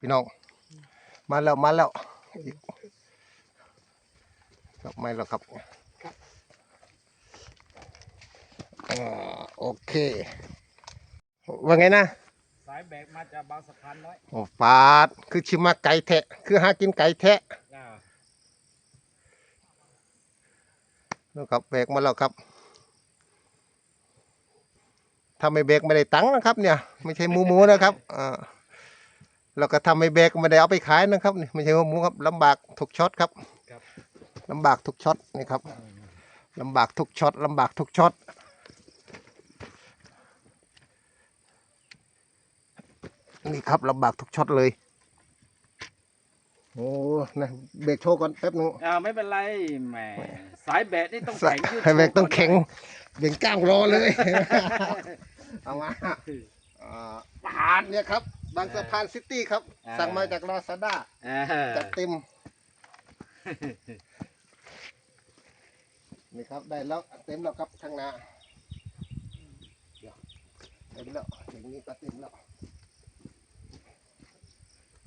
พี่น้อง มาแล้วมาแล้วอีกครับไม่แล้วครับอ่าโอเค ว่าไงนะ สายแบกมาจากบางสะพานน้อยโอ้ฟาด คือชิมาไก่แทะ คือหากินไก่แทะอ่าแล้วครับเบรกมาแล้วครับ ถ้าไม่เบรกไม่ได้ตังค์นะครับ เนี่ย ไม่ใช่หมูหมูนะครับอ่า แล้วก็ทำไม่เบรกไม่ได้เอาไปขายนะครับนี่ไม่ใช่หมูหมูครับลำบากทุกช็อตครับครับลำบากทุกช็อตนี่ครับลำบากทุกช็อตลำบากทุกช็อตนี่ครับลำบากทุกช็อตเลย โอ้นะเบรกโชว์ก่อนแป๊บนึงอ่าไม่เป็นไรแหมสายแบกนี่ต้องใส่แข็งยืดให้แบกต้องโชว์แข็งก่นเบ่งกล้ามรอเลย เอามาอ่าผ่านเนี่ยครับ บางสะพานซิตี้ครับสั่งมาจากลาซาด้าอ่าจัดเต็ม นี่ครับได้แล้วเต็มแล้วครับข้างหน้าเดี๋ยวเต็มแล้วอย่างนี้ก็เต็มแล้ว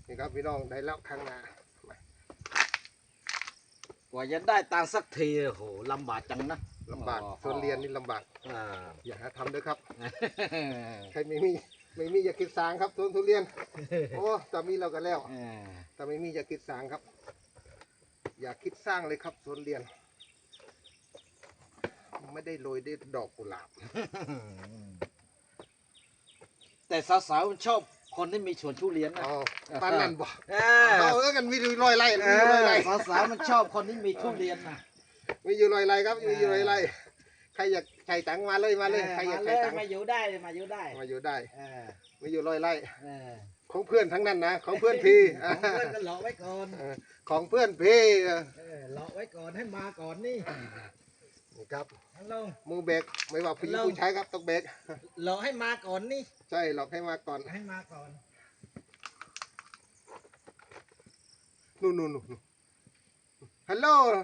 นี่ครับพี่น้องได้แล้วข้างหน้ากว่าจะได้ตังค์สักทีโอ้โหลำบากจังนะลำบากอ๋อส่วนเรียนนี่ลำบาก อ่า อย่าหาทำด้วยครับ ใครไม่มี ไม่มีอย่าคิดสางครับสวนทุเรียน โอ้แต่มีเรากันแล้ว อ่าแต่ไม่มีอย่าคิดสางครับ อย่าคิดสร้างเลยครับสวนเรียน ไม่ได้โรยด้วยดอกกุหลาบ แต่สาวๆมันชอบคนที่มีสวนทุเรียนนะอ๋อปานนั่นบ่อ่าเอาเออกันมีอยู่ร้อยไร่มีอยู่ร้อยไร่สาวๆมันชอบคนที่มีทุเรียนนะมีอยู่ร้อยไร่ครับมีอยู่ร้อยไร่ใครอยากใช้ตังค์มาเลยมาเลยใครอยากมาเลใช้ยตังค์มาอยู่ได้มาอยู่ได้มาอยู่ได้เออมีอยู่ร้อยไร่เออของเพื่อนทั้งนั้นนะของเพื่อนพี่ของเพื่อนก็หลอกไว้ก่อนเออของเพื่อนพี่เออหลอกไว้ก่อนให้มาก่อนนี่นี่ครับฮัลโหลมือเบรกไม่ว่าผู้หญิงเราผู้ชายครับต้องเบรกหลอกให้มาก่อนนี่ใช่หลอกให้มาก่อนให้มาก่อนนู่นนู่นนู่นฮัลโหลเ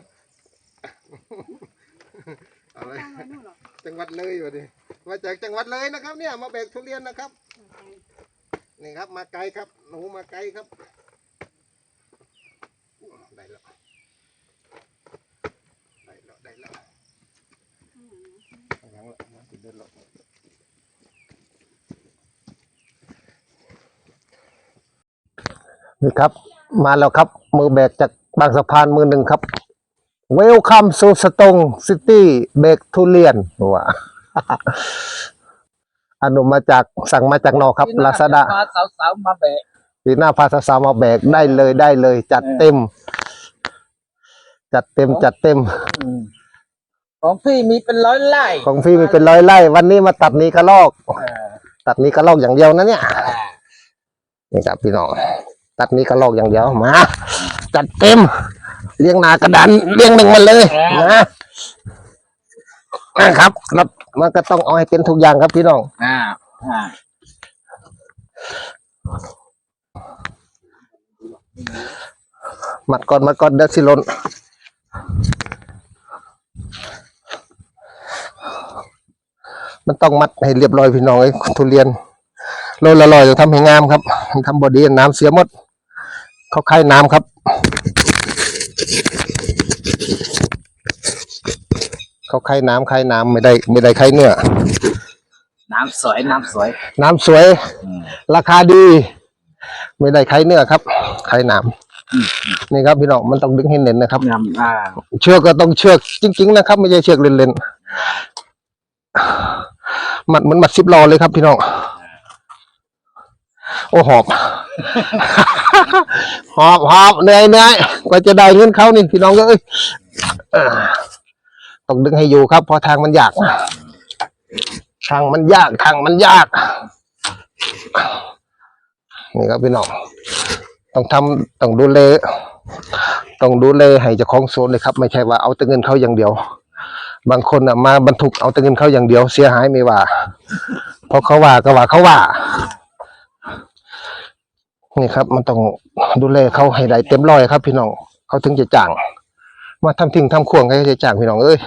อาเลยตั้งไว้นู่นเหรอจังหวัดเลยวะดิมาจากจังหวัดเลยนะครับ เนี่ยมาแบกทุเรียนนะครับ นี่ครับมาไกลครับหนูมาไกลครับได้แล้วได้แล้วได้แล้วข้างหลังละมาติดเดินหลบนี่ครับ มาแล้วครับ มือแบกจากบางสะพานมือหนึ่งครับ เวลคัมสู่สตงซิตี้เบกทุเรียนว่าอนุมาจากสั่งมาจากนอกครับลาซาด้าพาสาวๆมาแบกปีหน้าพาสาวๆมาแบกได้เลยได้เลย จัดเออเต็ม จัดเต็มจัดเต็ม ของพี่มีเป็นร้อยไร่ของพี่มีเป็นร้อยไร่ วันนี้มาตัดนี้กระลอกเออตัดนี้กระลอกอย่างเดียวนะเนี่ยนี่ครับพี่น้องตัดนี้กระลอกอย่างเดียวมา จัดเต็ม เลี้ยงนากระดันเลี้ยงหนึ่งมาเลยนะนะครับแล้วมันก็ต้องเอาให้เป็นทุกอย่างครับพี่น้องอ่าอ่ามัดก่อนมัดก่อนเดี๋ยวสิหลนมันต้องมัดให้เรียบร้อยพี่น้องไอ้ทุเรียนโลละลอยต้องทำให้งามครับทำบอดีน้ำเสียหมด เขาคายน้ำครับ เขาคายน้ำคายน้ำไม่ได้ไม่ได้คายเนื้อน้ำสวยน้ำสวย น้ำสวยราคาดี ไม่ได้คายเนื้อครับคายน้ำนี่ครับพี่น้องมันต้องดึงให้เน้นนะครับ น้ำอ่าเชือกก็ต้องเชือกจริง ๆ นะครับ ไม่ใช่เชือกเล่นๆมัดเหมือนมัดซิบล้อเลยครับ พี่น้องโอ้หอบ หอบหอบเหนื่อยเหนื่อยกว่าจะได้เงินเขานี่พี่น้องก็เอ้ยเออ ต้องดึงให้อยู่ครับเพราะทางมันยากทางมันยากทางมันยาก นี่ครับพี่น้องต้องทำต้องดูแลต้องดูแลให้เจ้าของสวนเลยครับ ไม่ใช่ว่าเอาแต่เงินเขาอย่างเดียว บางคนอะมาบรรทุกเอาแต่เงินเขาอย่างเดียว เสียหายไม่ว่าเพราะเขาว่าก็ว่าเขาว่านี่ครับ มันต้องดูแลเขาให้ได้เต็มร้อยครับ พี่น้องเขาถึงจะจ้าง มาทำทิ้งทำข่วงเขาจะจ้างพี่น้องเอ้ย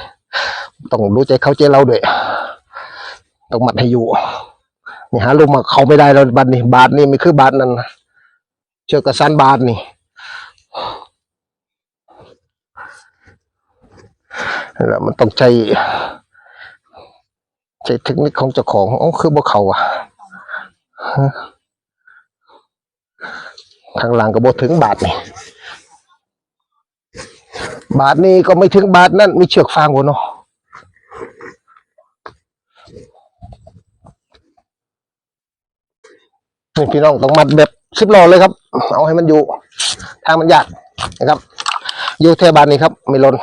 ต้องรู้ใจเขาใจเราด้วยต้องมัดให้อยู่นี่หาลูกมาเขาไม่ได้แล้วบัตรนี่บาทนี่ไม่คือบาทนั้นเชือกกระสันบาทนี่แล้วมันต้องใจใจเทคนิคของเจ้าของอ๋อคือบ่เขาอะฮะข้างหลังก็บ่ถึงบาทนี่ บาทนี้ก็ไม่ถึงบาทนั่นมีเชือกฟางบ่เนาะนี่พี่น้องต้องมัดแบบสิบโลเลยครับ เอาให้มันอยู่ ทางมันยากนะครับอยู่เทบานนี้ครับ ไม่หล่น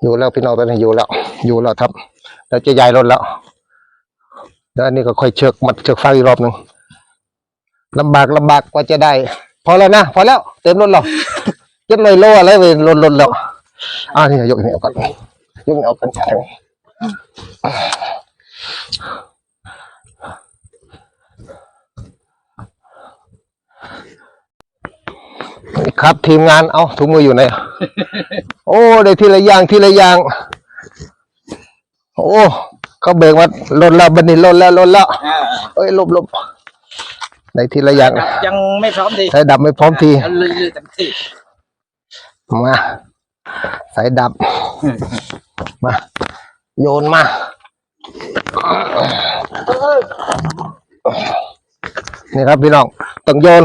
อยู่แล้วพี่น้องตอนนี้อยู่แล้ว อยู่แล้วครับเราจะย้ายรถแล้วแล้วอันนี้ก็ค่อยเชือกมัดเชือกฟางอีกรอบหนึ่งลำบากลำบากกว่าจะได้ พอแล้วนะ พอแล้ว เต็มรถแล้วเจ็ดลอยโลอะไรไปลดลดแล้วอ่านี่ยกนี่ออกก่อนยกนี่ออกกันใช่ครับทีมงานเอาถุงมืออยู่ไหนโอ้ได้ทีละอย่างทีละอย่างโอ้เขาเบรกมาลดแล้วบันนี้ลดแล้วลดแล้วอ่าเอ้ยหลบหลบ ได้ทีละอย่างยังไม่พร้อมดีสายดับไม่พร้อมทีเอาเลยเลยเต็มที่มาสายดับ มา โยนมา นี่ครับพี่น้องต้องโยน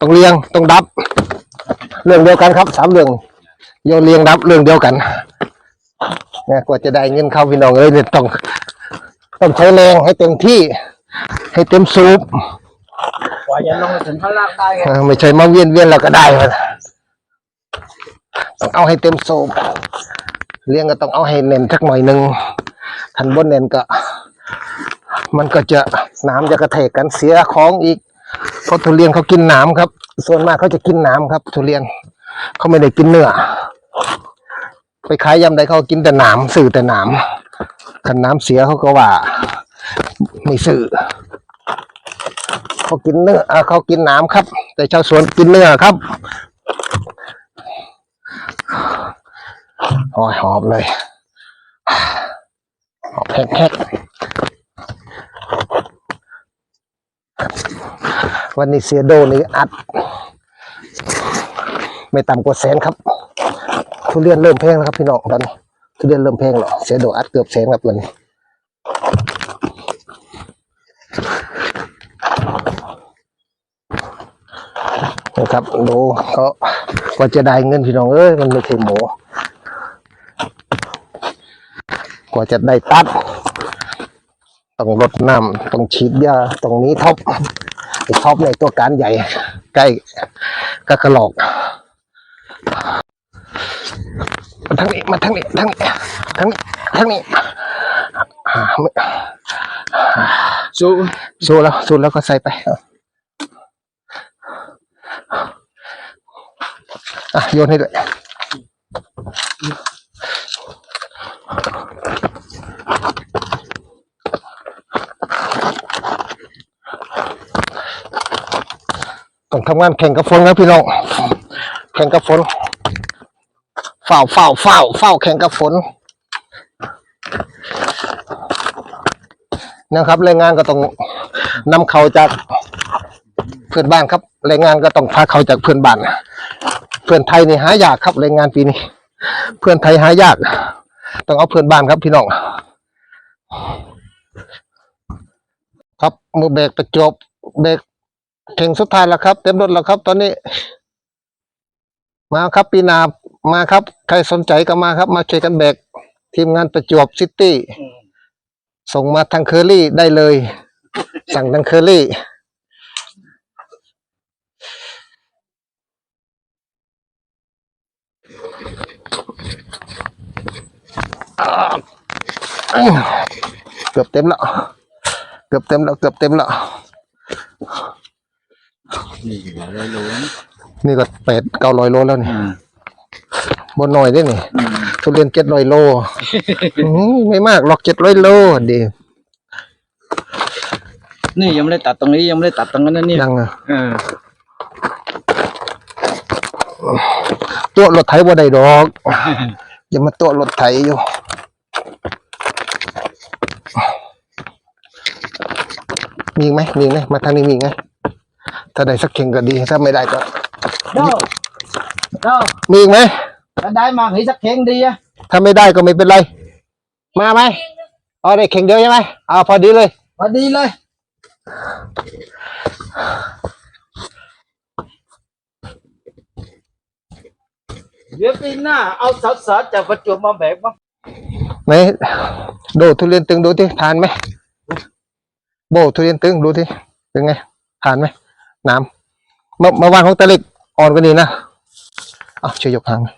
ต้องเรียงต้องดับ เรื่องเดียวกันครับสามเรื่องโยนเรียงดับเรื่องเดียวกันเนี่ยกว่าจะได้เงินเข้าพี่น้องเอ้ยเนี่ยต้องต้องใช้แรงให้เต็มที่ ให้เต็มสูบ กว่าจะลงมาถึงข้างล่างได้ไงเออไม่ใช่มาเวียนเวียนแล้วก็ได้มันต้องเอาให้เต็มโซบเลี้ยงก็ต้องเอาให้เน้นสักหน่อยหนึ่งทันบนเน้นก็ มันก็จะน้ำจะกระเทกกันเสียของอีกเพราะทุเรียนเขากินน้ำครับ ส่วนมากเขาจะกินน้ำครับ ทุเรียนเขาไม่ได้กินเนื้อไปขายยำใดเขากินแต่หนามสื่อแต่หนามขันน้ำเสียเขาก็ว่า ไม่สื่อ เขากินเนื้อเขากินน้ำครับ แต่ชาวสวนกินเนื้อครับโอ้ยหอมเลยหอมแฮกๆวันนี้เสียโดนี่อัด ไม่ต่ำกว่าแสนครับ ทุเรียนเริ่มแพงแล้วครับพี่น้องตอนนี้ทุเรียนเริ่มแพงแล้วเสียโดอัดเกือบแสนครับวันนี้ นะครับดูเขากว่าจะได้เงินพี่น้องเอ้ยมันไม่ใช่หมูกว่าจะได้ตัด ต้องรดน้ำต้องฉีดยาตรงนี้ท็อปท็อปในตัวการใหญ่ ใกล้กระกระหลอกมาทางนี้มาทางนี้ทางนี้ทางนี้ทางนี้สู้สู้แล้วสู้แล้วก็ใส่ไป อะโยนให้ด้วยต้องทำงานแข่งกับฝนครับพี่น้องแข่งกับฝนเฝ้าเฝ้าเฝ้าเฝ้าแข่งกับฝนนะครับแรงงานก็ต้องนำเขาจากเพื่อนบ้านครับแรงงานก็ต้องพาเขาจากเพื่อนบ้าน พื่อนไทยนี่หายากครับแรงงานปีนี้ เพื่อนไทยหายาก ต้องเอาเพื่อนบ้านครับพี่น้อง ครับมือเบรกประจบเบรกเข่งสุดท้ายแล้วครับ เต็มรถแล้วครับ ตอนนี้ มาครับปีหนามาครับ ใครสนใจก็มาครับ มาช่วยกันแบกทีมงานประจวบซิตี้ส่งมาทางเคอรี่ได้เลย สั่งทางเคอรี่ เกือบเต็มแล้วเกือบเต็มแล้วเกือบเต็มแล้วนี่เลยรู้นี่ก็เป็ดเก้าร้อยโลแล้วนี่บนหน่อยได้นี่ทุเรียนเจ็ดร้อยโลอื้อหือไม่มากหรอกเจ็ดร้อยโลดีนี่ยังไม่ได้ตัดตรงนี้ยังไม่ได้ตัดตรงนั้นนะเนี่ยยังอะเออตัวรถไถบ่ได้ดอกอย่ามาตัวรถไถอยู่ มีอีกไหมมีอีกไหมมาทางนี้มีอีกไหมถ้าได้สักเข่งก็ดี ถ้าไม่ได้ก็ โดโดมีอีกไหมถ้าได้มาให้สักเข่งดีอะถ้าไม่ได้ก็ไม่เป็นไร มาไหมเอาได้เข่งเดียวใช่ไหมเอาพอดีเลย พอดีเลย เดี๋ยวปีหน้าเอาสาวๆจากประจวบมาแบกมา ไหนโดทุเรียนตึงดูที่ทานไหมโบทุเรียนตึงดูที่เป็นไงทานไหมน้ำเมื่อเมื่อวานของตะเล็กอ่อนกว่านี้นะเอาช่วยยกหางหน่อย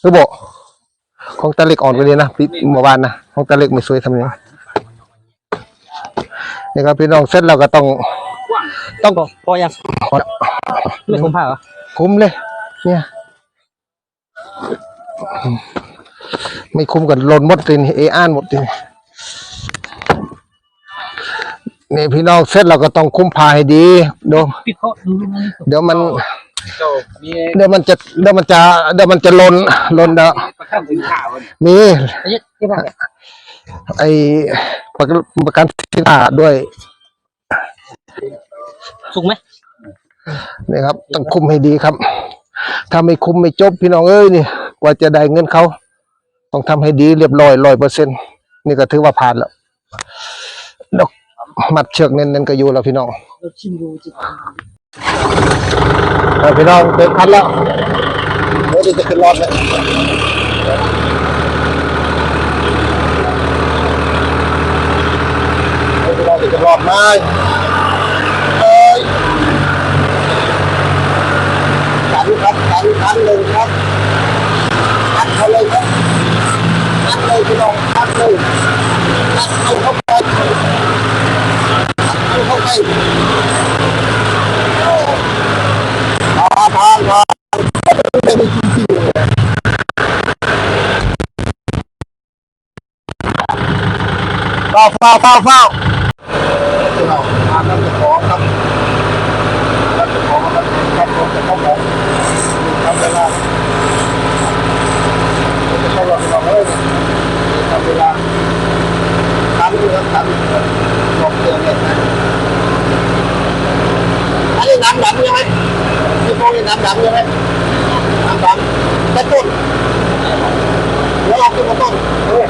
หรือโบของตะเล็กอ่อนกว่านี้นะปีเมื่อวานนะของตะเล็กไม่สวยทำยังไงนี่ครับพี่น้องเสร็จเราก็ต้อง ต้องพอยังไม่คุ้มผ้าเหรอคุ้มเลย เนี่ย ไม่คุ้มกับลนหมดเลยนี่เออ่านหมดเลยนี่พี่น้องเสร็จเราก็ต้องคุ้มพาให้ดีเดี๋ยวปิดเขาดูดูนี่เดี๋ยวมันโจมีเดี๋ยวมันจะเดี๋ยวมันจะเดี๋ยวมันจะลนลนเดี๋ยวประกันสินค้าวันมีไอ้ยี่ที่บ้านเนี่ยไอประกันประกันสินค้าด้วย สุกไหมนี่ครับ ต้องคุมให้ดีครับ ถ้าไม่คุมไม่จบพี่น้องเอ้ยนี่กว่าจะได้เงินเขา ต้องทำให้ดีเรียบร้อยร้อยเปอร์เซ็นนี่ก็ถือว่าผ่านแล้วดอกมัดเชือกเน้นๆก็อยู่แล้วพี่น้องเอาพี่น้องเต็มพันแล้วเดี๋ยวจะขึ้นรอดเลยเดี๋ยวพี่น้องจะขึ้นรอดไหมเอ้ยกันครับกันกันหนึ่งครับอัดเขาเลยครับ อัดเลยพี่น้องอัดเลยอัดเอาเข้าไปอัดเอาเข้าไป ทานทานทานไม่ได้กินที่เลยเฝ้าเฝ้าเฝ้าเฝ้าเราทานน้ำจะขอครับน้ำจะขอครับครับผมจะเข้าของทำเวลาจะเข้าหลอดเราเลยทำเวลาทานอยู่ครับทานลองเตือนเลยอันนี้น้ำดำใช่ไหม ที่พวกนี้น้ำ ดำใช่ไหมน้ำดำแต่ต้นเดี๋ยวเราขึ้นมาต้นเออ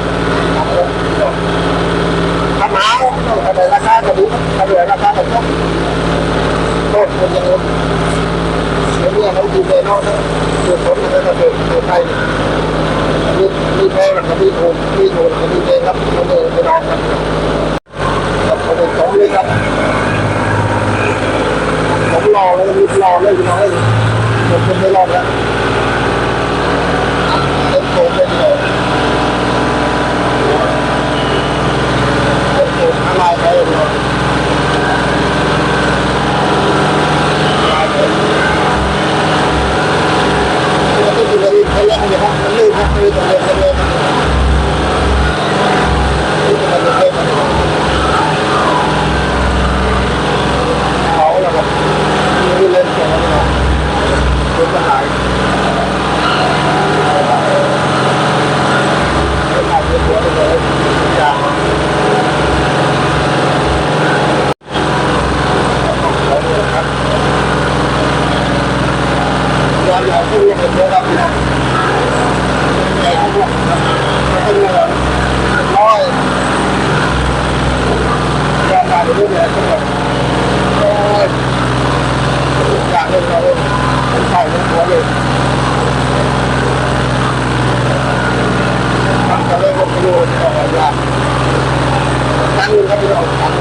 ทำหาต้องกระเดราคากระดูกกระเดราคากระดูกต้นเป็นยังไงเดี๋ยวนี้เขาดูเบนอกนะดูผลมันก็เป็นตัวไทยมีมีแพงกับมีถูกมีถูกกับมีแพงครับเขาเลยไปนอนกันครับเขาเป็นสองเลยครับผมรอเลยรอเลยรอดแล้วเต็มโตเป็นเลย เต็มโตอะไรไปเลยมันก็อยู่ในทะเลนี่ครับมันลื่นครับลื่นตรงนี้ทะเลลื่นตรงนี้ทะเลเขาแล้วครับ มีเล่นเสียงแล้วเนาะรถมันไหลรถไหลเยอะๆเลยจ้า ย้อนหลังผู้ยังเป็นเยอะครับพี่น้องใหญ่ทุกคนครับมันเป็นเงินร้อยย้อนมาเรื่อยๆทุกคนโอ้ย อยากเล่นเราเล่นเป็นใส่เป็นตัวเลยทำจะเล่นก็ไม่รู้ออกยากตั้งอยู่ครับพี่น้องตั้ง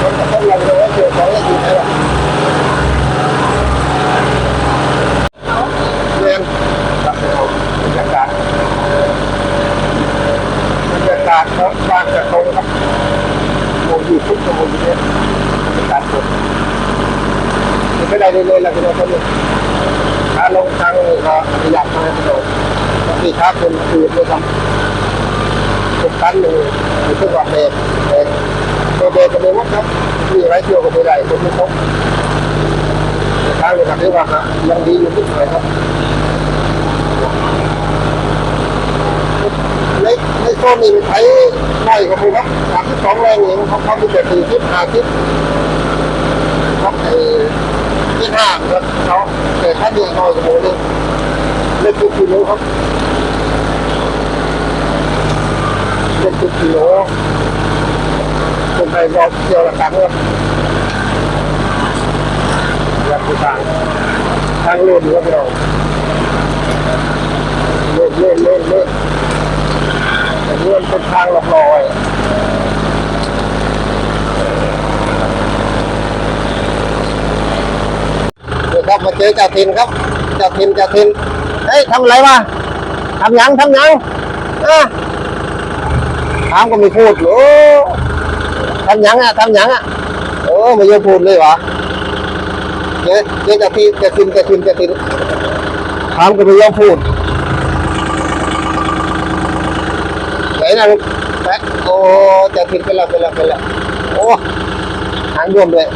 คนจะต้องลงเลยว่าเกี่ยวกับอะไรอยู่ไหนล่ะเรียนตัดเอาบรรยากาศบรรยากาศครับบางกระทงครับโมอยู่ทุกชั่วโมงเนี่ยบรรยากาศสด ไม่ได้เลยละพี่น้องครับถ้าลงทางก็อยากมาพี่น้องบางทีถ้าคนอื่นด้วยครับผมตันหนึ่งมีเครื่องวัดเบรกเบรกตัวเบรกก็ไม่วัดครับมีไรเที่ยวก็ไม่ได้คนไม่ครบทางเลยครับที่ว่าฮะยังดีอยู่นิดหนครับในในโซนนี้ใช้น้อยกว่าผมครับสามสิบสองแรงเองเขาเขามีแต่สี่สิบห้าสิบ ที่ห้าครับเขาแต่ถ้าเดียวน้อยกว่าผมเลยเล็กกิโลครับเจ็ดสิบกิโล ครับยับไปทางทางโลดครับเราเล่นเล่นเล่นเล่นแต่เลื่อกมาเจอจ่าทินครับจ่าทินจ่าทินเฮ้ยทำอะไรมาทำยังทำยังอะถามก็ไม่พูดโอ้ทำยังอะทำยังอะโอ้ไม่ยอมพูดเลยวะเจ๊เจ๊จะทีจะทินจะทินจะทินถามก็ไม่ยอมพูดไหนนะแป๊ะโอ้จะทินไปแล้วไปแล้วไปแล้วโอ้หางยวมเลย